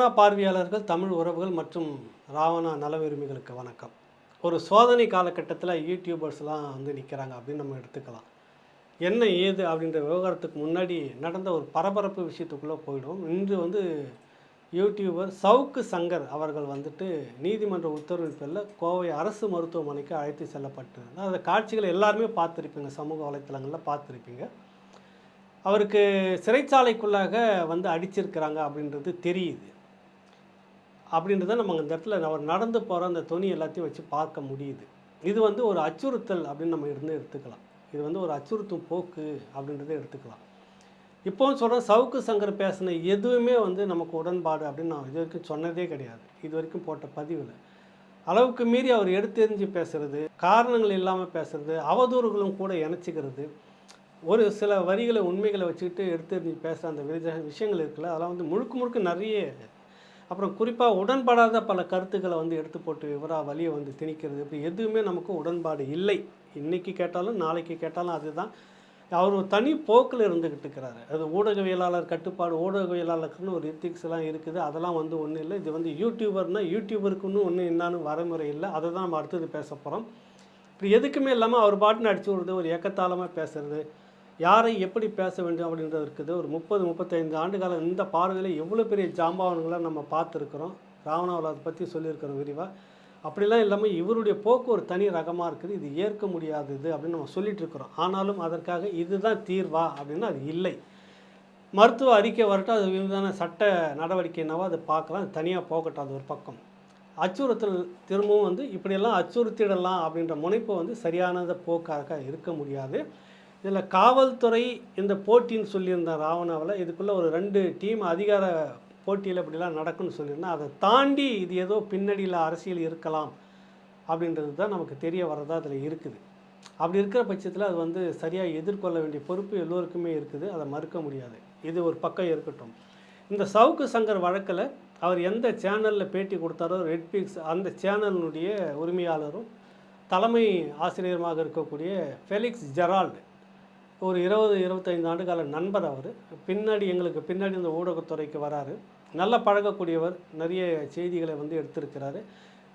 ராவணா பார்வையாளர்கள் தமிழ் உறவுகள் மற்றும் ராவணா நல வணக்கம். ஒரு சோதனை காலகட்டத்தில் யூடியூபர்ஸ்லாம் வந்து நிற்கிறாங்க அப்படின்னு நம்ம எடுத்துக்கலாம். என்ன ஏது அப்படின்ற விவகாரத்துக்கு முன்னாடி நடந்த ஒரு பரபரப்பு விஷயத்துக்குள்ளே போயிடும் இன்று வந்து யூடியூபர் சவுக்கு சங்கர் அவர்கள் வந்துட்டு நீதிமன்ற உத்தரவின் பேரில் கோவை அரசு மருத்துவமனைக்கு அழைத்து செல்லப்பட்டிருந்தார். அந்த காட்சிகளை எல்லாருமே பார்த்துருப்பீங்க சமூக வலைத்தளங்களில் பார்த்துருப்பீங்க. அவருக்கு சிறைச்சாலைக்குள்ளாக வந்து அடிச்சிருக்கிறாங்க அப்படின்றது தெரியுது. அப்படின்றத நம்ம அந்த இடத்துல அவர் நடந்து போகிற அந்த துணி எல்லாத்தையும் வச்சு பார்க்க முடியுது. இது வந்து ஒரு அச்சுறுத்தல் அப்படின்னு நம்ம இருந்து எடுத்துக்கலாம். இது வந்து ஒரு அச்சுறுத்தும் போக்கு அப்படின்றத எடுத்துக்கலாம். இப்போவும் சொல்கிறேன் சவுக்கு சங்கர் பேசின எதுவுமே வந்து நமக்கு உடன்பாடு அப்படின்னு நான் இது வரைக்கும் சொன்னதே கிடையாது. இது வரைக்கும் போட்ட பதிவில். அளவுக்கு மீறி அவர் எடுத்தெறிஞ்சு பேசுறது காரணங்கள் இல்லாமல் பேசுறது அவதூறுகளும் கூட இணைச்சிக்கிறது ஒரு சில வரிகளை உண்மைகளை வச்சுக்கிட்டு எடுத்தெறிஞ்சு பேசுகிற அந்த வித- விஷயங்கள் இருக்குல்ல அதெல்லாம் வந்து முழுக்க முழுக்க நிறைய அப்புறம் குறிப்பாக உடன்படாத பல கருத்துக்களை வந்து எடுத்து போட்டு இவராக வழியை வந்து திணிக்கிறது. இப்படி எதுவுமே நமக்கு உடன்பாடு இல்லை. இன்றைக்கி கேட்டாலும் நாளைக்கு கேட்டாலும் அதுதான். அவர் ஒரு தனி போக்கில் இருந்துக்கிட்டு இருக்கிறாரு. அது ஊடகவியலாளர் கட்டுப்பாடு ஊடகவியலாளருக்குன்னு ஒரு எத்திக்ஸ் எல்லாம் இருக்குது. அதெல்லாம் வந்து ஒன்றும் இல்லை. இது வந்து யூடியூபர்னால் யூடியூபருக்குன்னு ஒன்றும் என்னான்னு வரைமுறை இல்லை. அதை தான் நம்ம அடுத்தது பேச போகிறோம் இப்படி எதுக்குமே இல்லாமல் அவர் பாட்டுன்னு அடிச்சு விடுறது ஒரு ஏக்கத்தாளமாக பேசுறது. யாரை எப்படி பேச வேண்டும் அப்படின்றது இருக்குது ஒரு முப்பது முப்பத்தைந்து ஆண்டுகால இந்த பார்வையில் எவ்வளோ பெரிய ஜாம்பவான்களை நம்ம பார்த்துருக்குறோம்? ராவணாவில் அதை பற்றி சொல்லியிருக்கிறோம் விரிவாக அப்படிலாம் இல்லாமல் இவருடைய போக்கு ஒரு தனி ரகமாக இருக்குது. இது ஏற்க முடியாதது அப்படின்னு நம்ம சொல்லிட்டு இருக்கிறோம் ஆனாலும் அதற்காக இதுதான் தீர்வா அப்படின்னா அது இல்லை. மருத்துவ அறிக்கை வரட்டும் அது விதமான சட்ட நடவடிக்கை என்னவோ அதை பார்க்கலாம். அது தனியாக போகட்டும் அது ஒரு பக்கம். அச்சுறுத்தல் திரும்பவும் வந்து இப்படியெல்லாம் அச்சுறுத்திடலாம் அப்படின்ற முனைப்பு வந்து சரியானத போக்காக இருக்க முடியாது. இதில் காவல்துறை இந்த போட்டின்னு சொல்லியிருந்த ராவணாவில் இதுக்குள்ளே ஒரு ரெண்டு டீம் அதிகார போட்டியில் இப்படிலாம் நடக்கும்னு சொல்லியிருந்தேன் அதை தாண்டி இது ஏதோ பின்னடியில் அரசியல் இருக்கலாம் அப்படின்றது தான் நமக்கு தெரிய வரதா அதில் இருக்குது. அப்படி இருக்கிற பட்சத்தில் அது வந்து சரியாக எதிர்கொள்ள வேண்டிய பொறுப்பு எல்லோருக்குமே இருக்குது. அதை மறுக்க முடியாது. இது ஒரு பக்கம் இருக்கட்டும். இந்த சவுக்கு சங்கர் வழக்கில் அவர் எந்த சேனலில் பேட்டி கொடுத்தாரோ ரெட்பிக்ஸ் அந்த சேனலினுடைய உரிமையாளரும் தலைமை ஆசிரியருமாக இருக்கக்கூடிய ஃபெலிக்ஸ் ஜெரால்டு ஒரு இருபது இருபத்தைந்து ஆண்டு கால நண்பர் அவர். பின்னாடி எங்களுக்கு பின்னாடி இந்த ஊடகத்துறைக்கு வராரு. நல்லா பழகக்கூடியவர் நிறைய செய்திகளை வந்து எடுத்திருக்கிறாரு.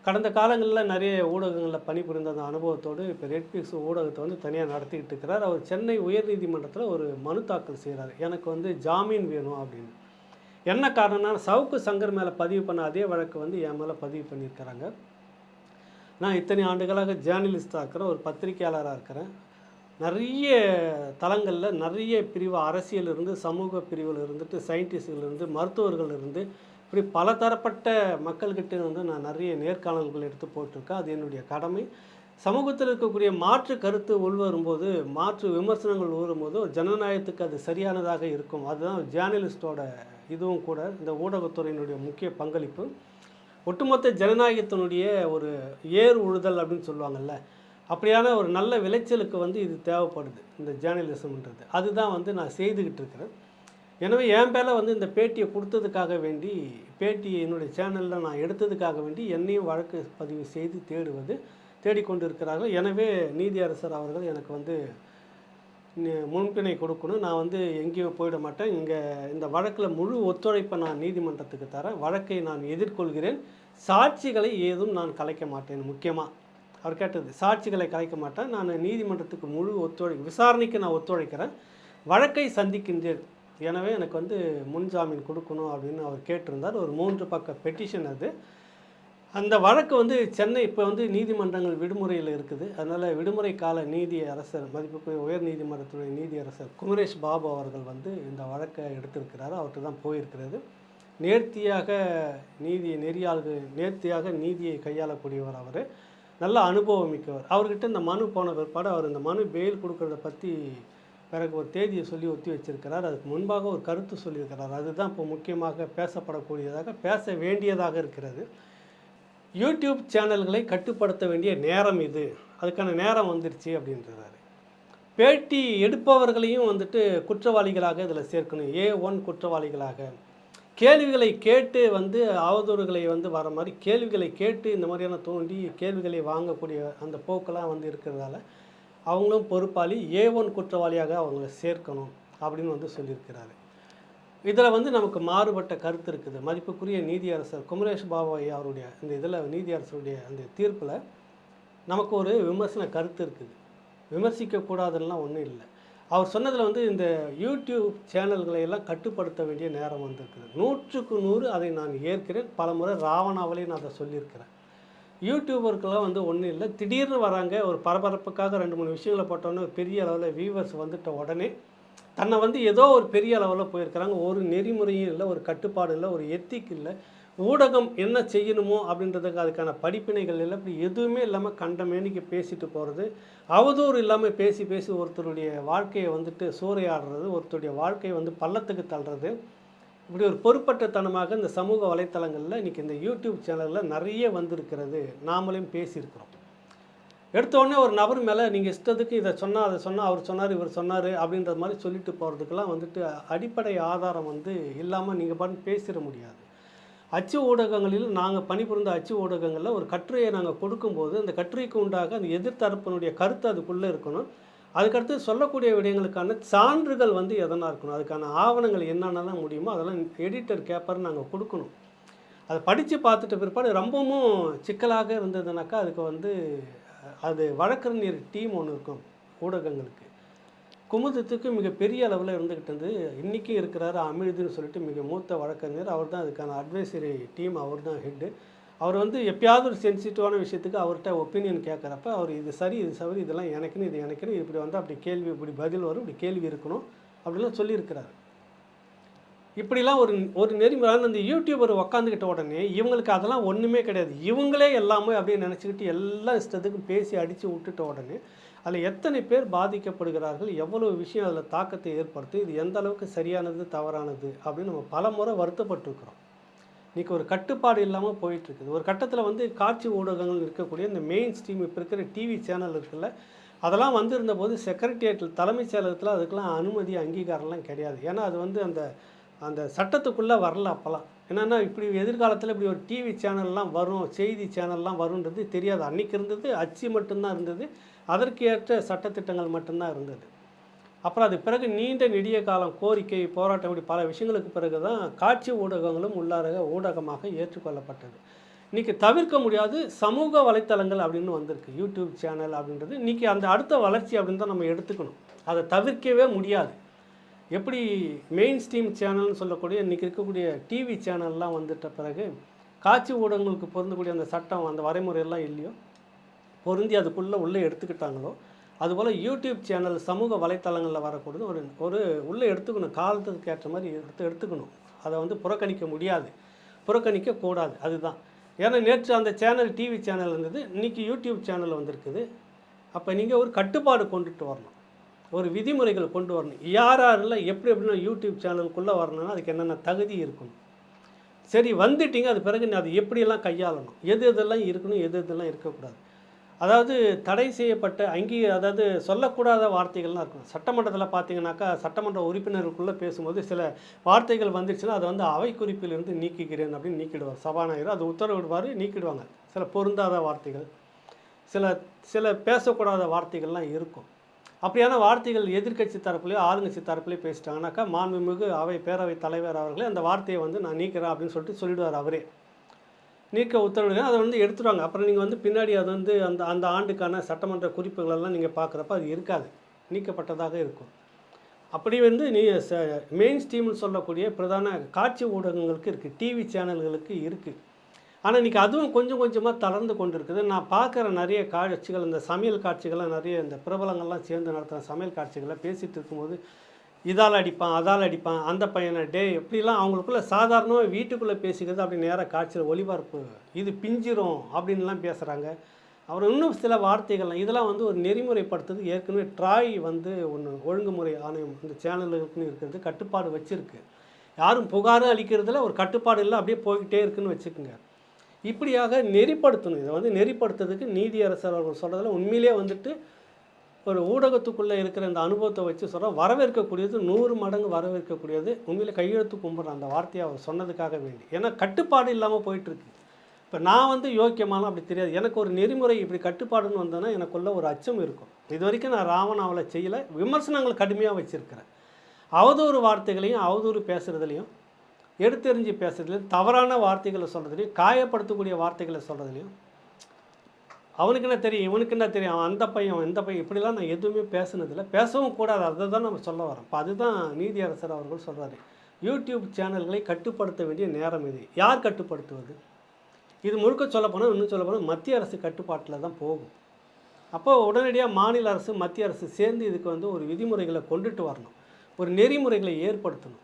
கடந்த காலங்களில் நிறைய ஊடகங்களில் பணிபுரிந்த அந்த அனுபவத்தோடு இப்போ ரெட்பிக்ஸ் ஊடகத்தை வந்து தனியாக நடத்திக்கிட்டு இருக்கிறார். அவர் சென்னை உயர்நீதிமன்றத்தில் ஒரு மனு தாக்கல் செய்கிறார் எனக்கு வந்து ஜாமீன் வேணும் அப்படின்னு. என்ன காரணம்னா சவுக்கு சங்கர் மேலே பதிவு பண்ண அதே வழக்கு வந்து என் மேலே பதிவு பண்ணியிருக்கிறாங்க. நான் இத்தனை ஆண்டுகளாக ஜேர்னலிஸ்டாக இருக்கிறேன். ஒரு பத்திரிகையாளராக இருக்கிறேன். நிறைய தளங்களில் நிறைய பிரிவு அரசியல் இருந்து சமூக பிரிவில் இருந்துட்டு சயின்டிஸ்ட்கள் மருத்துவர்கள் இருந்து இப்படி பல தரப்பட்ட மக்கள்கிட்ட வந்து நான் நிறைய நேர்காணல்கள் எடுத்து போட்டிருக்கேன். அது என்னுடைய கடமை. சமூகத்தில் இருக்கக்கூடிய மாற்று கருத்து உள்வரும்போது மாற்று விமர்சனங்கள் வரும்போது ஜனநாயகத்துக்கு அது சரியானதாக இருக்கும். அதுதான் ஜேர்னலிஸ்டோட இதுவும் கூட இந்த ஊடகத்துறையினுடைய முக்கிய பங்களிப்பு. ஒட்டுமொத்த ஜனநாயகத்தினுடைய ஒரு ஏர் உழுதல் அப்படின்னு சொல்லுவாங்கல்ல அப்படியான ஒரு நல்ல விளைச்சலுக்கு வந்து இது தேவைப்படுது இந்த ஜேர்னலிசம்ன்றது அதுதான் வந்து நான் செய்துக்கிட்டு இருக்கிறேன். எனவே என் பேரில் வந்து இந்த பேட்டியை கொடுத்ததுக்காக வேண்டி பேட்டியை என்னுடைய சேனலில் நான் எடுத்ததுக்காக வேண்டி என்னையும் வழக்கு பதிவு செய்து தேடுவது தேடிக்கொண்டு இருக்கிறார்கள் எனவே நீதியரசர் அவர்கள் எனக்கு வந்து முன்பிணை முன்பினை கொடுக்கணும். நான் வந்து எங்கேயும் போயிட மாட்டேன். இங்கே இந்த வழக்கில் முழு ஒத்துழைப்பை நான் நீதிமன்றத்துக்கு தரேன். வழக்கை நான் எதிர்கொள்கிறேன். சாட்சிகளை ஏதும் நான் கலைக்க மாட்டேன் முக்கியமாக அவர் கேட்டது சாட்சிகளை கலைக்க மாட்டேன். நான் நீதிமன்றத்துக்கு முழு ஒத்துழை விசாரணைக்கு நான் ஒத்துழைக்கிறேன். வழக்கை சந்திக்கின்றேன். எனவே எனக்கு வந்து முன்ஜாமீன் கொடுக்கணும் அப்படின்னு அவர் கேட்டிருந்தார். ஒரு மூன்று பக்க பெட்டிஷன் அது. அந்த வழக்கு வந்து சென்னை இப்போ வந்து நீதிமன்றங்கள் விடுமுறையில் இருக்குது. அதனால் விடுமுறை கால நீதி அரசர் மதிப்புக்குரிய உயர் நீதிமன்றத்துடைய நீதி அரசர் குமரேஷ் பாபு அவர்கள் வந்து இந்த வழக்கை எடுத்திருக்கிறார். அவர்கிட்ட தான் போயிருக்கிறது. நேர்த்தியாக நீதி நெறியாளர்கள் நேர்த்தியாக நீதியை கையாளக்கூடியவர் அவர். நல்ல அனுபவம் மிக்கவர். அவர்கிட்ட இந்த மனு போன பிற்பாடு அவர் இந்த மனு பெயில் கொடுக்கறத பற்றி பிறகு ஒரு தேதியை சொல்லி ஒத்தி வச்சிருக்கிறார். அதுக்கு முன்பாக ஒரு கருத்து சொல்லியிருக்கிறார். அதுதான் இப்போ முக்கியமாக பேசப்படக்கூடியதாக பேச வேண்டியதாக இருக்கிறது. யூடியூப் சேனல்களை கட்டுப்படுத்த வேண்டிய நேரம் இது. அதுக்கான நேரம் வந்துருச்சு அப்படின்றாரு. பேட்டி எடுப்பவர்களையும் வந்துட்டு குற்றவாளிகளாக இதில் சேர்க்கணும். ஏ ஒன் குற்றவாளிகளாக. கேள்விகளை கேட்டு வந்து அவதூறுகளை வந்து வர மாதிரி கேள்விகளை கேட்டு இந்த மாதிரியான தோண்டி கேள்விகளை வாங்கக்கூடிய அந்த போக்கெல்லாம் வந்து இருக்கிறதால அவங்களும் பொறுப்பாளி ஏ ஒன் குற்றவாளியாக அவங்கள சேர்க்கணும் அப்படின்னு வந்து சொல்லியிருக்கிறாரு. இதில் வந்து நமக்கு மாறுபட்ட கருத்து இருக்குது. மதிப்புக்குரிய நீதியரசர் குமரேஷ் பாபாய் அவருடைய இந்த இதில் நீதியரசருடைய அந்த தீர்ப்பில் நமக்கு ஒரு விமர்சன கருத்து இருக்குது. விமர்சிக்கக்கூடாதுலாம் ஒன்றும் இல்லை. அவர் சொன்னதில் வந்து இந்த யூடியூப் சேனல்களை எல்லாம் கட்டுப்படுத்த வேண்டிய நேரம் வந்திருக்குது. நூற்றுக்கு நூறு அதை நான் ஏற்கிறேன். பல முறை ராவணாவிலையும் நான் அதை சொல்லியிருக்கிறேன். யூடியூபருக்கெல்லாம் வந்து ஒன்றும் இல்லை. திடீர்னு வராங்க ஒரு பரபரப்புக்காக ரெண்டு மூணு விஷயங்களை போட்டோன்னே பெரிய அளவில் வியூவர்ஸ் வந்துட்ட உடனே தன்னை வந்து ஏதோ ஒரு பெரிய அளவில் போயிருக்கிறாங்க. ஒரு நெறிமுறையும் இல்லை ஒரு கட்டுப்பாடு இல்லை ஒரு எத்திக் இல்லை. ஊடகம் என்ன செய்யணுமோ அப்படின்றதுக்கு அதுக்கான படிப்பினைகள் இல்லை இப்படி எதுவுமே இல்லாமல் கண்டமேனிக்கு பேசிட்டு போகிறது அவதூறு இல்லாமல் பேசி பேசி ஒருத்தருடைய வாழ்க்கையை வந்துட்டு சூறையாடுறது ஒருத்தருடைய வாழ்க்கையை வந்து பள்ளத்துக்கு தள்ளுறது. இப்படி ஒரு பொறுப்பற்றத்தனமாக இந்த சமூக வலைத்தளங்களில் இன்றைக்கி இந்த யூடியூப் சேனலில் நிறைய வந்திருக்கிறது. நாமளையும் பேசியிருக்கிறோம். எடுத்த உடனே ஒரு நபர் மேலே நீங்கள் இஷ்டத்துக்கு இதை சொன்னால் அதை சொன்னால் அவர் சொன்னார் இவர் சொன்னார் அப்படின்ற மாதிரி சொல்லிட்டு போகிறதுக்கெல்லாம் வந்துட்டு அடிப்படை ஆதாரம் வந்து இல்லாமல் நீங்கள் பண்ணி பேசிட முடியாது. அச்சு ஊடகங்களில் நாங்கள் பணிபுரிந்த அச்சு ஊடகங்களில் ஒரு கட்டுரையை நாங்கள் கொடுக்கும்போது அந்த கட்டுரைக்கு உண்டாக அந்த எதிர்த்தரப்பினுடைய கருத்து அதுக்குள்ளே இருக்கணும். அதுக்கடுத்து சொல்லக்கூடிய விடயங்களுக்கான சான்றுகள் வந்து எதனா இருக்கணும். அதுக்கான ஆவணங்கள் என்னென்னலாம் முடியுமோ அதெல்லாம் எடிட்டர் கேப்பர் நாங்கள் கொடுக்கணும். அதை படித்து பார்த்துட்ட பிற்பாடு ரொம்பவும் சிக்கலாக இருந்ததுனாக்கா அதுக்கு வந்து அது வழக்கறிஞர் டீம் ஒன்று இருக்கும் ஊடகங்களுக்கு. குமுதத்துக்கு மிக பெரிய அளவில் இருந்துக்கிட்டு இருந்து இன்றைக்கும் இருக்கிறாரு அமிழ்துன்னு சொல்லிட்டு மிக மூத்த வழக்கறிஞர். அவர் தான் அதுக்கான அட்வைசரி டீம் அவர் தான் ஹெட்டு அவர் வந்து எப்பயாவது ஒரு சென்சிட்டிவான விஷயத்துக்கு அவர்கிட்ட ஒப்பீனியன் கேட்குறப்ப அவர் இது சரி இது சரி இதெல்லாம் எனக்குன்னு இது எனக்குன்னு இப்படி வந்து அப்படி கேள்வி இப்படி பதில் வரும் இப்படி கேள்வி இருக்கணும் அப்படிலாம் சொல்லியிருக்கிறாரு. இப்படிலாம் ஒரு ஒரு நெறிமுறையான அந்த யூடியூபர் உக்காந்துக்கிட்ட உடனே இவங்களுக்கு அதெல்லாம் ஒன்றுமே கிடையாது. இவங்களே எல்லாமே அப்படியே நினச்சிக்கிட்டு எல்லா இஷ்டத்துக்கும் பேசி அடித்து விட்டுட்ட உடனே அதில் எத்தனை பேர் பாதிக்கப்படுகிறார்கள் எவ்வளோ விஷயம் அதில் தாக்கத்தை ஏற்படுத்து இது எந்த அளவுக்கு சரியானது தவறானது அப்படின்னு நம்ம பல முறை வருத்தப்பட்டிருக்கிறோம் இன்றைக்கி ஒரு கட்டுப்பாடு இல்லாமல் போயிட்டுருக்குது ஒரு கட்டத்தில் வந்து காட்சி ஊடகங்கள் இருக்கக்கூடிய இந்த மெயின் ஸ்ட்ரீம் இப்போ இருக்கிற டிவி சேனல் இருக்குல்ல அதெல்லாம் வந்திருந்த போது செக்ரட்டேரியட்டில் தலைமைச் செயலகத்தில் அதுக்கெல்லாம் அனுமதி அங்கீகாரம்லாம் கிடையாது. ஏன்னா அது வந்து அந்த அந்த சட்டத்துக்குள்ளே வரல அப்போல்லாம் என்னென்னா இப்படி எதிர்காலத்தில் இப்படி ஒரு டிவி சேனல்லாம் வரும் செய்தி சேனல்லாம் வரும்ன்றது தெரியாது. அன்றைக்கி இருந்தது அச்சு மட்டும்தான் இருந்தது. அதற்கு ஏற்ற சட்டத்திட்டங்கள் மட்டும்தான் இருந்தது. அப்புறம் அது பிறகு நீண்ட நெடிய காலம் கோரிக்கை போராட்டம் இப்படி பல விஷயங்களுக்கு பிறகு தான் காட்சி ஊடகங்களும் உள்ளார ஊடகமாக ஏற்றுக்கொள்ளப்பட்டது. இன்றைக்கி தவிர்க்க முடியாது சமூக வலைத்தளங்கள் அப்படின்னு வந்திருக்கு. யூடியூப் சேனல் அப்படின்றது. இன்றைக்கி அந்த அடுத்த வளர்ச்சி அப்படின்னு தான் நம்ம எடுத்துக்கணும். அதை தவிர்க்கவே முடியாது. எப்படி மெயின் ஸ்ட்ரீம் சேனல்னு சொல்லக்கூடிய இன்றைக்கி இருக்கக்கூடிய டிவி சேனல்லாம் வந்துட்ட பிறகு காட்சி ஊடகங்களுக்கு பொருந்தக்கூடிய அந்த சட்டம் அந்த வரைமுறையெல்லாம் இல்லையோ? பொருந்தி அதுக்குள்ளே உள்ளே எடுத்துக்கிட்டாங்களோ? அதுபோல் யூடியூப் சேனல் சமூக வலைத்தளங்களில் வரக்கூடியது ஒரு ஒரு உள்ளே எடுத்துக்கணும் காலத்துக்கு ஏற்ற மாதிரி எடுத்து எடுத்துக்கணும். அதை வந்து புறக்கணிக்க முடியாது. புறக்கணிக்க கூடாது. அதுதான். ஏன்னா நேற்று அந்த சேனல் டிவி சேனல் இருந்தது. இன்றைக்கி யூடியூப் சேனல் வந்திருக்குது. அப்போ நீங்கள் ஒரு கட்டுப்பாடு கொண்டுட்டு வரணும். ஒரு விதிமுறைகள் கொண்டு வரணும். யார் யாரில் எப்படி எப்படின்னா யூடியூப் சேனலுக்குள்ளே வரணும்னா அதுக்கு என்னென்ன தகுதி இருக்கணும் சரி வந்துட்டீங்க அது பிறகு நீ அதை எப்படியெல்லாம் கையாளணும்? எது எதெல்லாம் இருக்கணும் எது எதெல்லாம் இருக்கக்கூடாது? அதாவது தடை செய்யப்பட்ட அங்கீ அதாவது சொல்லக்கூடாத வார்த்தைகள்லாம் இருக்கும் சட்டமன்றத்தில் பார்த்தீங்கன்னாக்கா சட்டமன்ற உறுப்பினருக்குள்ளே பேசும்போது சில வார்த்தைகள் வந்துடுச்சுன்னா அதை வந்து அவை குறிப்பிலிருந்து நீக்கிக்கிறேன் அப்படின்னு நீக்கிடுவார் சபாநாயகர் அது உத்தரவிடுவார் நீக்கிடுவாங்க. சில பொருந்தாத வார்த்தைகள் சில சில பேசக்கூடாத வார்த்தைகள்லாம் இருக்கும். அப்படியான வார்த்தைகள் எதிர்க்கட்சி தரப்புலையோ ஆளுங்கட்சி தரப்புலையோ பேசிட்டாங்கனாக்கா மாண்புமிகு அவை பேரவை தலைவர் அவர்களே அந்த வார்த்தையை வந்து நான் நீக்கிறேன் அப்படின்னு சொல்லிட்டு சொல்லிடுவார் அவரே. நீக்க உத்தரவிடுங்க அதை வந்து எடுத்துருவாங்க. அப்புறம் நீங்கள் வந்து பின்னாடி அது வந்து அந்த அந்த ஆண்டுக்கான சட்டமன்ற குறிப்புகளெல்லாம் நீங்கள் பார்க்குறப்ப அது இருக்காது. நீக்கப்பட்டதாக இருக்கும். அப்படி வந்து நீ ச மெயின் ஸ்ட்ரீம்னு சொல்லக்கூடிய பிரதான காட்சி ஊடகங்களுக்கு இருக்குது டிவி சேனல்களுக்கு இருக்குது ஆனால் இன்றைக்கி அதுவும் கொஞ்சம் கொஞ்சமாக தளர்ந்து கொண்டு இருக்குது நான் பார்க்குற நிறைய காட்சிகள் இந்த சமையல் காட்சிகள்லாம் நிறைய இந்த பிரபலங்கள்லாம் சேர்ந்து நடத்துகிற சமையல் காட்சிகளை பேசிகிட்டு இருக்கும்போது இதால் அடிப்பான் அதால் அடிப்பான் அந்த பையனை டே எப்படிலாம் அவங்களுக்குள்ளே சாதாரணமாக வீட்டுக்குள்ளே பேசிக்கிறது அப்படி நேராக காட்சியில் ஒளிபரப்பு இது பிஞ்சிரும் அப்படின்லாம் பேசுகிறாங்க அவர் இன்னும் சில வார்த்தைகள்லாம் இதெல்லாம் வந்து ஒரு நெறிமுறைப்படுத்துறது ஏற்கனவே ட்ராய் வந்து ஒன்று ஒழுங்குமுறை ஆணையம் இந்த சேனல்களுக்குன்னு இருக்கிறது கட்டுப்பாடு வச்சுருக்கு. யாரும் புகாரும் அளிக்கிறதுல ஒரு கட்டுப்பாடு இல்லை அப்படியே போய்கிட்டே இருக்குன்னு வச்சுக்கோங்க. இப்படியாக நெறிப்படுத்தணும். இதை வந்து நெறிப்படுத்துறதுக்கு நீதியரசர் அவர்கள் சொல்கிறதுல உண்மையிலே வந்துட்டு ஒரு ஊடகத்துக்குள்ளே இருக்கிற இந்த அனுபவத்தை வச்சு சொல்கிறோம் வரவேற்கக்கூடியது நூறு மடங்கு வரவேற்கக்கூடியது. உண்மையில் கையெழுத்து கும்பிட்றேன் அந்த வார்த்தையை அவர் சொன்னதுக்காக வேண்டி. ஏன்னா கட்டுப்பாடு இல்லாமல் போயிட்டுருக்கு. இப்போ நான் வந்து யோக்கியமாலாம் அப்படி தெரியாது. எனக்கு ஒரு நெறிமுறை இப்படி கட்டுப்பாடுன்னு வந்தோன்னா எனக்குள்ள ஒரு அச்சம் இருக்கும். இது வரைக்கும் நான் ராவணாவில் செய்யலை. விமர்சனங்கள் கடுமையாக வச்சுருக்கிறேன். அவதூறு வார்த்தைகளையும் அவதூறு பேசுகிறதுலையும் எடுத்தெறிஞ்சு பேசுறதுலையும் தவறான வார்த்தைகளை சொல்கிறதுலையும் காயப்படுத்தக்கூடிய வார்த்தைகளை சொல்கிறதுலையும் அவனுக்கு என்ன தெரியும் இவனுக்கு என்ன தெரியும் அவன் அந்த பையன் அவன் இந்த பையன் இப்படிலாம் நான் எதுவுமே பேசுனதில்லை. பேசவும் கூடாது அதை தான் நம்ம சொல்ல வரோம். இப்போ அதுதான் நீதியரசர் அவர்கள் சொல்கிறாரு யூடியூப் சேனல்களை கட்டுப்படுத்த வேண்டிய நேரம் இது. யார் கட்டுப்படுத்துவது? இது முழுக்க சொல்லப்போனால் இன்னும் சொல்லப்போனால் மத்திய அரசு கட்டுப்பாட்டில் தான் போகும். அப்போ உடனடியாக மாநில அரசு மத்திய அரசு சேர்ந்து இதுக்கு வந்து ஒரு விதிமுறைகளை கொண்டுட்டு வரணும். ஒரு நெறிமுறைகளை ஏற்படுத்தணும்.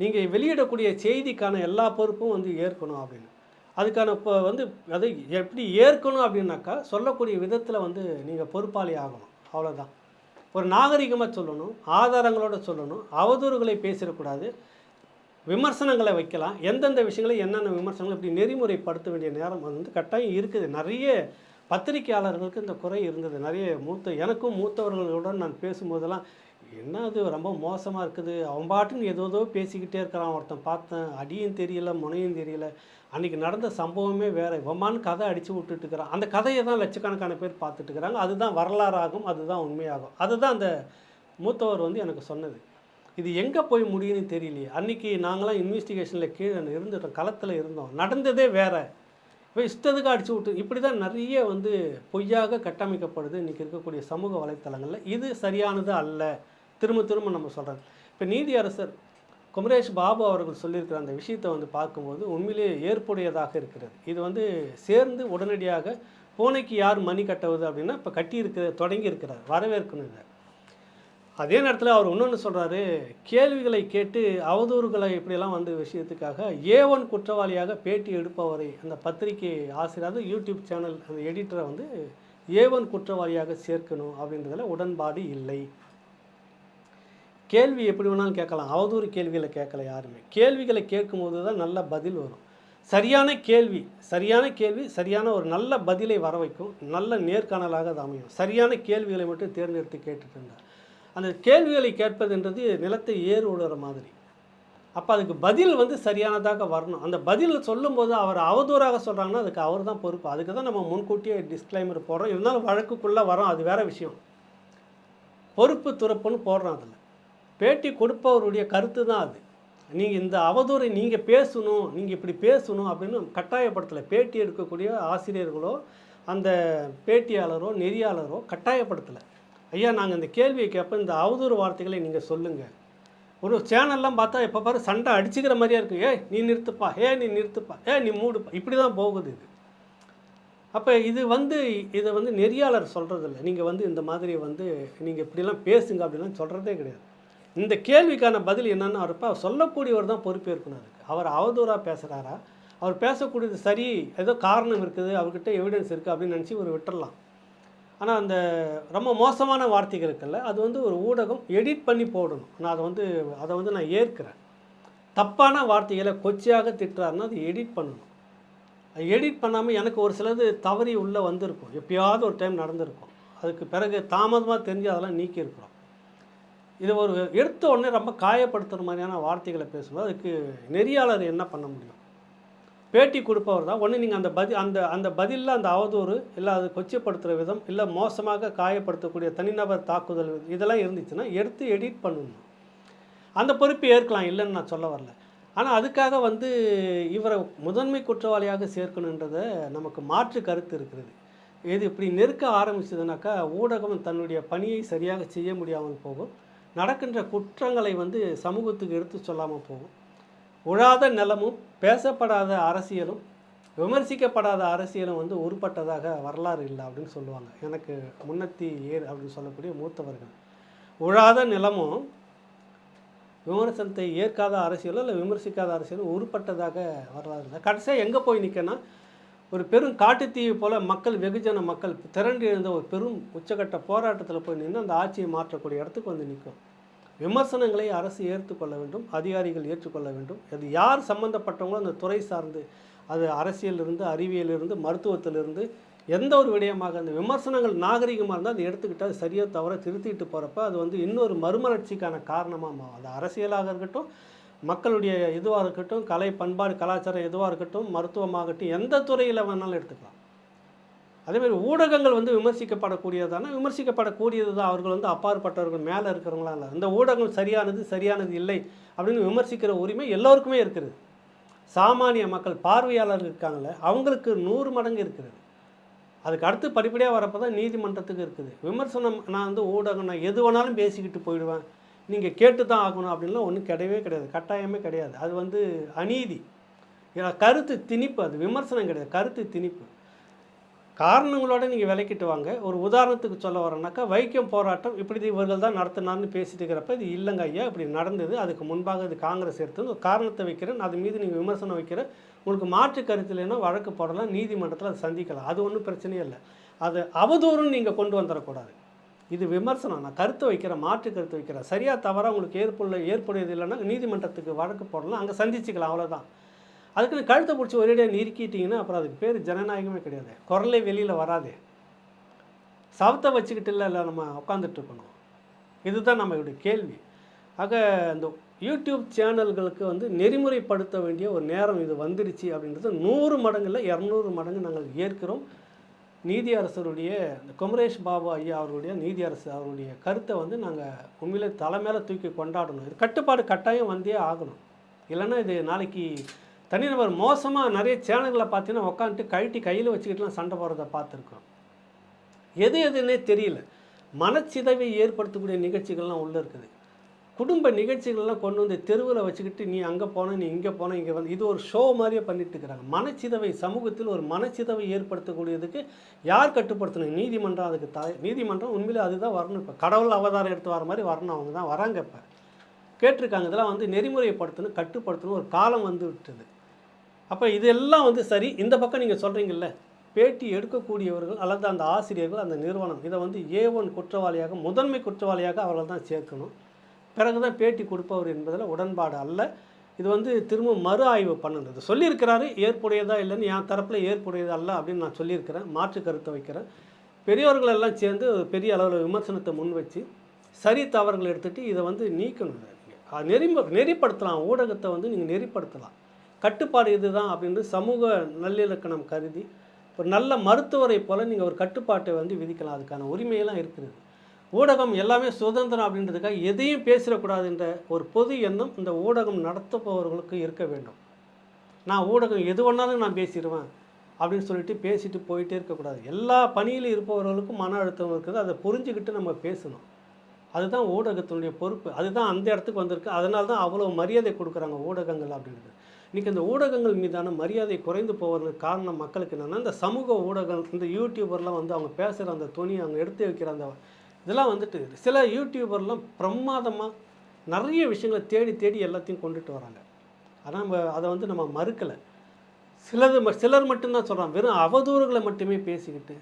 நீங்கள் வெளியிடக்கூடிய செய்திக்கான எல்லா பொறுப்பும் வந்து ஏற்கணும் அப்படின்னு. அதுக்கான இப்போ வந்து அதை எப்படி ஏற்கணும் அப்படின்னாக்கா சொல்லக்கூடிய விதத்தில் வந்து நீங்கள் பொறுப்பாளி ஆகணும். அவ்வளோதான் ஒரு நாகரிகமாக சொல்லணும் ஆதாரங்களோடு சொல்லணும் அவதூறுகளை பேசிடக்கூடாது விமர்சனங்களை வைக்கலாம் எந்தெந்த விஷயங்களை என்னென்ன விமர்சனங்கள் இப்படி நெறிமுறைப்படுத்த வேண்டிய நேரம் வந்து கட்டாயம் இருக்குது. நிறைய பத்திரிகையாளர்களுக்கு இந்த குறை இருந்தது. நிறைய மூத்த எனக்கும் மூத்தவர்களுடன் நான் பேசும்போதெல்லாம் என்ன அது? ரொம்ப மோசமாக இருக்குது. அவன் பாட்டுன்னு ஏதோ ஏதோ பேசிக்கிட்டே இருக்கிறான் ஒருத்தன் பார்த்தேன். அடியும் தெரியல முனையும் தெரியல. அன்றைக்கி நடந்த சம்பவமே வேறு. இவமான்னு கதை அடித்து விட்டுட்டுருக்கிறான் அந்த கதையை தான் லட்சக்கணக்கான பேர் பார்த்துட்டு இருக்கிறாங்க. அதுதான் வரலாறாகும் அதுதான் உண்மையாகும். அதுதான் அந்த மூத்தவர் வந்து எனக்கு சொன்னது. இது எங்கே போய் முடியும்னு தெரியலையே. அன்றைக்கி நாங்களாம் இன்வெஸ்டிகேஷனில் கீழே இருந்துட்டோம் களத்தில் இருந்தோம். நடந்ததே வேறு. இப்போ இஷ்டத்துக்கு அடிச்சு விட்டு இப்படி தான் நிறைய வந்து பொய்யாக கட்டமைக்கப்படுது இன்றைக்கி இருக்கக்கூடிய சமூக வலைத்தளங்களில். இது சரியானது அல்ல. திரும்ப திரும்ப நம்ம சொல்கிறாங்க இப்போ நீதியரசர் குமரேஷ் பாபு அவர்கள் சொல்லியிருக்கிற அந்த விஷயத்தை வந்து பார்க்கும்போது உண்மையிலேயே ஏற்புடையதாக இருக்கிறது. இது வந்து சேர்ந்து உடனடியாக பூனைக்கு யார் மணி கட்டுவது அப்படின்னா இப்போ கட்டியிருக்கிற தொடங்கி இருக்கிறார் வரவேற்கணும் இதை அதே நேரத்தில் அவர் இன்னொன்று சொல்கிறாரு கேள்விகளை கேட்டு அவதூறுகளை இப்படியெல்லாம் வந்த விஷயத்துக்காக ஏ ஒன் குற்றவாளியாக பேட்டி எடுப்பவரை அந்த பத்திரிகை ஆசிரியர் யூடியூப் சேனல் அந்த எடிட்டரை வந்து ஏ ஒன் குற்றவாளியாக சேர்க்கணும் அப்படின்றதில் உடன்பாடு இல்லை. கேள்வி எப்படி வேணாலும் கேட்கலாம். அவதூறு கேள்விகளை கேட்கல யாருமே. கேள்விகளை கேட்கும்போது தான் நல்ல பதில் வரும். சரியான கேள்வி சரியான கேள்வி சரியான ஒரு நல்ல பதிலை வர வைக்கும். நல்ல நேர்காணலாக அது அமையும். சரியான கேள்விகளை மட்டும் தேர்ந்தெடுத்து கேட்டுட்டு இருந்தார். அந்த கேள்விகளை கேட்பதுன்றது நிலத்தை ஏறு விடுற மாதிரி. அப்போ அதுக்கு பதில் வந்து சரியானதாக வரணும். அந்த பதில் சொல்லும்போது அவர் அவதூறாக சொல்கிறாங்கன்னா அதுக்கு அவர் தான் பொறுப்பு. அதுக்கு தான் நம்ம முன்கூட்டியே டிஸ்க்ளைமர் போடுறோம். இருந்தாலும் வழக்குக்குள்ளே வரோம். அது வேறு விஷயம். பொறுப்பு துறப்புன்னு போடுறோம் அதில். பேட்டி கொடுப்பவருடைய கருத்து தான் அது. நீங்கள் இந்த அவதூறை நீங்கள் பேசணும் நீங்கள் இப்படி பேசணும் அப்படின்னு கட்டாயப்படுத்தலை. பேட்டி எடுக்கக்கூடிய ஆசிரியர்களோ அந்த பேட்டியாளரோ நெறியாளரோ கட்டாயப்படுத்தலை. ஐயா நாங்கள் இந்த கேள்வியை கேட்போம். இந்த அவதூறு வார்த்தைகளை நீங்கள் சொல்லுங்கள் ஒரு சேனல்லாம் பார்த்தா எப்போ பாரு சண்டை அடிச்சுக்கிற மாதிரியே இருக்கும் ஏய் நீ நிறுத்துப்பா. ஏ நீ நிறுத்துப்பா. ஏ நீ மூடுப்பா. இப்படி தான் போகுது இது. அப்போ இது வந்து இதை வந்து நெறியாளர் சொல்கிறதில்ல நீங்கள் வந்து இந்த மாதிரி வந்து நீங்கள் இப்படிலாம் பேசுங்க அப்படிலாம் சொல்கிறதே கிடையாது. இந்த கேள்விக்கான பதில் என்னன்னு இருப்பா சொல்லக்கூடியவர் தான் பொறுப்பேற்கணும் அதுக்கு அவர் அவதூறாக பேசுகிறாரா அவர் பேசக்கூடியது சரி ஏதோ காரணம் இருக்குது அவர்கிட்ட எவிடன்ஸ் இருக்குது அப்படின்னு நினச்சி ஒரு விட்டுறலாம். ஆனால் அந்த ரொம்ப மோசமான வார்த்தைகள் இருக்குல்ல அது வந்து ஒரு ஊடகம் எடிட் பண்ணி போடணும். நான் அதை வந்து அதை வந்து நான் ஏற்கிறேன். தப்பான வார்த்தைகளை கொச்சையாக திட்டுறாருன்னா அது எடிட் பண்ணணும். அது எடிட் பண்ணாமல் எனக்கு ஒரு சிலது தவறி உள்ளே வந்திருக்கும். எப்பயாவது ஒரு டைம் நடந்திருக்கும். அதுக்கு பிறகு தாமதமாக தெரிஞ்சு அதெல்லாம் நீக்கியிருக்கிறோம். இது ஒரு எடுத்த உடனே ரொம்ப காயப்படுத்துகிற மாதிரியான வார்த்தைகளை பேசும்போது அதுக்கு நெறியாளர் என்ன பண்ண முடியும்? பேட்டி கொடுப்பவர் தான். ஒன்று நீங்கள் அந்த பதி அந்த அந்த பதிலில் அந்த அவதூறு இல்லை அது கொச்சப்படுத்துகிற விதம் இல்லை மோசமாக காயப்படுத்தக்கூடிய தனிநபர் தாக்குதல் இதெல்லாம் இருந்துச்சுன்னா எடுத்து எடிட் பண்ணணும். அந்த பொறுப்பு ஏற்கலாம் இல்லைன்னு நான் சொல்ல வரல. ஆனால் அதுக்காக வந்து இவரை முதன்மை குற்றவாளியாக சேர்க்கணுன்றதை நமக்கு மாற்று கருத்து இருக்கிறது. இது இப்படி நெருக்க ஆரம்பிச்சதுனாக்கா ஊடகம் தன்னுடைய பணியை சரியாக செய்ய முடியாமல் போகும். நடக்கின்ற குற்றங்களை வந்து சமூகத்துக்கு எடுத்து சொல்லாமல் போகும். உழாத நிலமும் பேசப்படாத அரசியலும் விமர்சிக்கப்படாத அரசியலும் வந்து உருப்பட்டதாக வரலாறு இல்லை அப்படின்னு சொல்லுவாங்க. எனக்கு முன்னத்தி ஏர் அப்படின்னு சொல்லக்கூடிய மூத்தவர்கள். உழாத நிலமும் விமர்சனத்தை ஏற்காத அரசியலோ இல்லை விமர்சிக்காத அரசியலும் உருப்பட்டதாக வரலாறு இல்லை. கடைசியாக எங்கே போய் நிற்கனா ஒரு பெரும் காட்டுத்தீவு போல் மக்கள் வெகுஜன மக்கள் திரண்டு எழுந்த ஒரு பெரும் உச்சகட்ட போராட்டத்தில் போய் நின்று அந்த ஆட்சியை மாற்றக்கூடிய இடத்துக்கு வந்து நிற்கும். விமர்சனங்களை அரசு ஏற்றுக்கொள்ள வேண்டும் அதிகாரிகள் ஏற்றுக்கொள்ள வேண்டும். அது யார் சம்மந்தப்பட்டவங்களோ அந்த துறை சார்ந்து அது அரசியலிருந்து அறிவியலிருந்து மருத்துவத்திலிருந்து எந்த ஒரு விடயமாக அந்த விமர்சனங்கள் நாகரிகமாக இருந்தால் அதை எடுத்துக்கிட்டு அது சரியாக தவிர திருத்திட்டு போகிறப்ப அது வந்து இன்னொரு மறுமலர்ச்சிக்கான காரணமாக அது அரசியலாக இருக்கட்டும் மக்களுடைய இதுவாக இருக்கட்டும் கலை பண்பாடு கலாச்சாரம் எதுவாக இருக்கட்டும் மருத்துவமாகட்டும் எந்த துறையில் வேணாலும் எடுத்துக்கலாம். அதேமாதிரி ஊடகங்கள் வந்து விமர்சிக்கப்படக்கூடியதான? விமர்சிக்கப்படக்கூடியது தான் அவர்கள் வந்து அப்பாற்பட்டவர்கள் மேலே இருக்கிறவங்களா இல்லை. இந்த ஊடகங்கள் சரியானது சரியானது இல்லை அப்படின்னு விமர்சிக்கிற உரிமை எல்லோருக்குமே இருக்குது. சாமானிய மக்கள் பார்வையாளர்கள் இருக்காங்களே அவங்களுக்கு நூறு மடங்கு இருக்கிறது. அதுக்கு அடுத்து படிப்படியாக வரப்போ தான் நீதிமன்றத்துக்கு இருக்குது. விமர்சனம் நான் வந்து ஊடகம் நான் எது வேணாலும் பேசிக்கிட்டு போயிடுவேன். நீங்கள் கேட்டு தான் ஆகணும் அப்படின்லாம் ஒன்றும் கிடையவே கிடையாது. கட்டாயமே கிடையாது. அது வந்து அநீதி. ஏன்னா கருத்து திணிப்பு அது. விமர்சனம் கிடையாது. கருத்து திணிப்பு. காரணங்களோட நீங்கள் விலக்கிட்டு வாங்க. ஒரு உதாரணத்துக்கு சொல்ல வரேன்னாக்கா வைக்கம் போராட்டம் இப்படி இவர்கள் தான் நடத்தினார்னு பேசிட்டு இருக்கிறப்ப இது இல்லைங்க ஐயா இப்படி நடந்தது. அதுக்கு முன்பாக இது காங்கிரஸ் எடுத்தது. ஒரு காரணத்தை வைக்கிறேன். அது மீது நீங்கள் விமர்சனம் வைக்கிற உங்களுக்கு மாற்று கருத்து இல்லைன்னா வழக்கு போடலாம். நீதிமன்றத்தில் அதை சந்திக்கலாம். அது ஒன்றும் பிரச்சனையே இல்லை. அது அவதூறுன்னு நீங்கள் கொண்டு வந்துடக்கூடாது. இது விமர்சனம். நான் கருத்து வைக்கிறேன் மாற்று கருத்து வைக்கிறேன். சரியாக தவறாக உங்களுக்கு ஏற்புள்ள ஏற்புடையது இல்லைன்னா நீதிமன்றத்துக்கு வழக்கு போடலாம். அங்கே சந்திச்சுக்கலாம் அவ்வளோதான் அதுக்குன்னு கழுத்தை பிடிச்சி ஒரேடியாக நிறுக்கிட்டீங்கன்னா அப்புறம் அதுக்கு பேர் ஜனநாயகமே கிடையாது. குரலே வெளியில் வராது. சவத்தை வச்சுக்கிட்டு இல்லை இல்லை நம்ம உட்காந்துட்டு இருக்கணும். இதுதான் நம்மளுடைய கேள்வி. ஆக இந்த யூடியூப் சேனல்களுக்கு வந்து நெறிமுறைப்படுத்த வேண்டிய ஒரு நேரம் இது வந்துருச்சு அப்படின்றது நூறு மடங்குல இரநூறு மடங்கு நாங்கள் ஏற்கிறோம். நீதியரசருடைய இந்த குமரேஷ் பாபு ஐயா அவர்களுடைய நீதியரசு அவருடைய கருத்தை வந்து நாங்கள் உண்மையிலே தலை மேலே தூக்கி கொண்டாடணும். இது கட்டுப்பாடு கட்டாயம் வந்தே ஆகணும். இல்லைன்னா இது நாளைக்கு தனிநபர் மோசமாக நிறைய சேனல்களை பார்த்தீங்கன்னா உட்காந்துட்டு கழட்டி கையில் வச்சுக்கிட்டுலாம் சண்டை போடுறத பார்த்துருக்கோம் எது எதுன்னே தெரியல. மனச்சிதைவை ஏற்படுத்தக்கூடிய நிகழ்ச்சிகள்லாம் உள்ளே இருக்குது. குடும்ப நிகழ்ச்சிகள்லாம் கொண்டு வந்து தெருவில் வச்சுக்கிட்டு நீ அங்கே போன நீ இங்கே போன இங்கே வந்து இது ஒரு ஷோ மாதிரியே பண்ணிட்டு இருக்கிறாங்க. மனச்சிதவை சமூகத்தில் ஒரு மனச்சிதவை ஏற்படுத்தக்கூடியதுக்கு யார் கட்டுப்படுத்தணும்? நீதிமன்றம் அதுக்கு த நீதிமன்றம் உண்மையிலே அதுதான் வரணும் இப்போ. கடவுள் அவதாரம் எடுத்து வர மாதிரி வரணும் அவங்க தான் வராங்க இப்போ. கேட்டிருக்காங்க இதெல்லாம் வந்து நெறிமுறைப்படுத்தணும் கட்டுப்படுத்தணும் ஒரு காலம் வந்து விட்டது. அப்போ இதெல்லாம் வந்து சரி இந்த பக்கம் நீங்கள் சொல்கிறீங்கல்ல பேட்டி எடுக்கக்கூடியவர்கள் அல்லது அந்த ஆசிரியர்கள் அந்த நிறுவனம் இதை வந்து ஏ ஒன் குற்றவாளியாக முதன்மை குற்றவாளியாக அவர்கள் தான் சேர்க்கணும். பிறகு தான் பேட்டி கொடுப்பவர் என்பதில் உடன்பாடு அல்ல. இது வந்து திரும்ப மறு ஆய்வு பண்ணுன்றது சொல்லியிருக்கிறாரு ஏற்புடையதா இல்லைன்னு என் தரப்பில் ஏற்புடையதா அல்ல அப்படின்னு நான் சொல்லியிருக்கிறேன். மாற்று கருத்தை வைக்கிறேன். பெரியவர்கள் எல்லாம் சேர்ந்து பெரிய அளவில் விமர்சனத்தை முன் வச்சு சரி தவறுகளை எடுத்துகிட்டு இதை வந்து நீக்கணும். இதை. நெறி நெறிப்படுத்தலாம். ஊடகத்தை வந்து நீங்கள் நெறிப்படுத்தலாம். கட்டுப்பாடு இதுதான் அப்படின்னு சமூக நல்லிலக்கணம் கருதி ஒரு நல்ல மருத்துவரை போல் நீங்கள் ஒரு கட்டுப்பாட்டை வந்து விதிக்கலாம். அதுக்கான உரிமையெல்லாம் இருக்குது ஊடகம் எல்லாமே சுதந்திரம் அப்படின்றதுக்காக எதையும் பேசிடக்கூடாதுன்ற ஒரு பொது எண்ணம் இந்த ஊடகம் நடத்துபவர்களுக்கு இருக்க வேண்டும். நான் ஊடகம் எது வேணாலும் நான் பேசிடுவேன் அப்படின்னு சொல்லிட்டு பேசிட்டு போயிட்டே இருக்கக்கூடாது. எல்லா பணியிலும் இருப்பவர்களுக்கும் மன அழுத்தம் இருக்குது. அதை புரிஞ்சுக்கிட்டு நம்ம பேசணும். அதுதான் ஊடகத்தினுடைய பொறுப்பு. அதுதான் அந்த இடத்துக்கு வந்திருக்கு. அதனால தான் அவ்வளோ மரியாதை கொடுக்குறாங்க ஊடகங்கள் அப்படின்றது. இன்றைக்கி இந்த ஊடகங்கள் மீதான மரியாதை குறைந்து போவதற்கு காரணம் மக்களுக்கு என்னென்னா இந்த சமூக ஊடகம் இந்த யூடியூபர்லாம் வந்து அவங்க பேசுகிற அந்த துணி அவங்க எடுத்து வைக்கிற அந்த இதெல்லாம் வந்துட்டு சில யூடியூபர்லாம் பிரமாதமாக நிறைய விஷயங்களை தேடி தேடி எல்லாத்தையும் கொண்டுட்டு வராங்க. ஆனால் நம்ம அதை வந்து நம்ம மறுக்கலை. சிலது ம- சிலர் மட்டும்தான் சொல்கிறாங்க வெறும் அவதூறுகளை மட்டுமே பேசிக்கிட்டு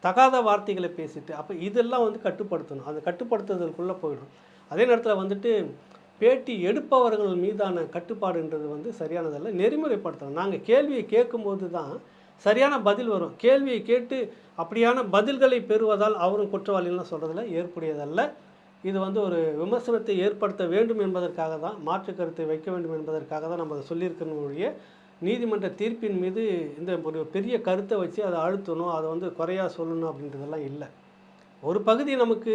தகாத வார்த்தைகளை பேசிட்டு அப்போ இதெல்லாம் வந்து கட்டுப்படுத்தணும். அந்த கட்டுப்படுத்துறதுக்குள்ளே போயிடும். அதே நேரத்தில் வந்துட்டு பேட்டி எடுப்பவர்கள் மீதான கட்டுப்பாடுன்றது வந்து சரியானதல்ல. நெறிமுறைப்படுத்தணும். நாங்கள் கேள்வியை கேட்கும்போது தான் சரியான பதில் வரும். கேள்வியை கேட்டு அப்படியான பதில்களை பெறுவதால் அவரும் குற்றவாளிலாம் சொல்கிறதுல ஏற்புடையதல்ல. இது வந்து ஒரு விமர்சனத்தை ஏற்படுத்த வேண்டும் என்பதற்காக தான் மாற்று கருத்தை வைக்க வேண்டும் என்பதற்காக தான் நம்ம அதை சொல்லியிருக்கணும் ஒழிய நீதிமன்ற தீர்ப்பின் மீது இந்த ஒரு பெரிய கருத்தை வச்சு அதை அழுத்தணும் அதை வந்து குறையாக சொல்லணும் அப்படின்றதெல்லாம் இல்லை. ஒரு பகுதி நமக்கு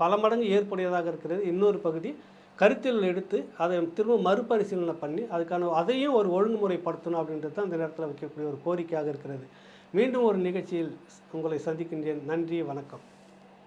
பல மடங்கு ஏற்புடையதாக இருக்கிறது. இன்னொரு பகுதி கருத்தில் எடுத்து அதை திரும்ப மறுபரிசீலனை பண்ணி அதுக்கான அதையும் ஒரு ஒழுங்குமுறைப்படுத்தணும் அப்படின்றது தான் இந்த நேரத்தில் வைக்கக்கூடிய ஒரு கோரிக்கையாக இருக்கிறது. மீண்டும் ஒரு நிகழ்ச்சியில் உங்களை சந்திக்கின்றேன். நன்றி வணக்கம்.